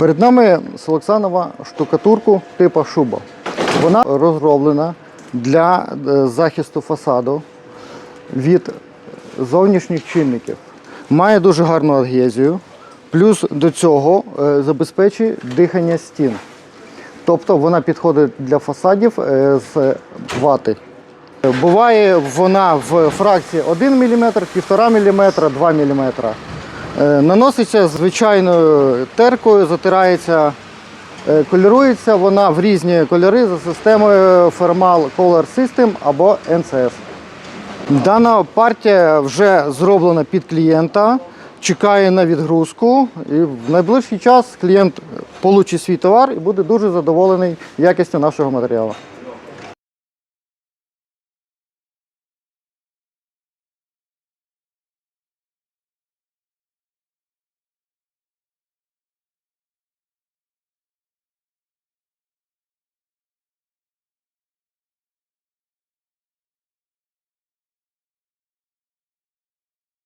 Перед нами Солоксанова штукатурку типу шуба. Вона розроблена для е, захисту фасаду від зовнішніх чинників. Має дуже гарну адгезію, плюс до цього е, забезпечує дихання стін. Тобто вона підходить для фасадів е, з вати. Буває вона в фракції 1 мм, 1,5 мм, 2 мм. Е, Наноситься звичайною теркою, затирається, е, колірується вона в різні кольори за системою Thermal Color System або NCS. Дана партія вже зроблена під клієнта, чекає на відгрузку. І в найближчий час клієнт получить свій товар і буде дуже задоволений якістю нашого матеріалу.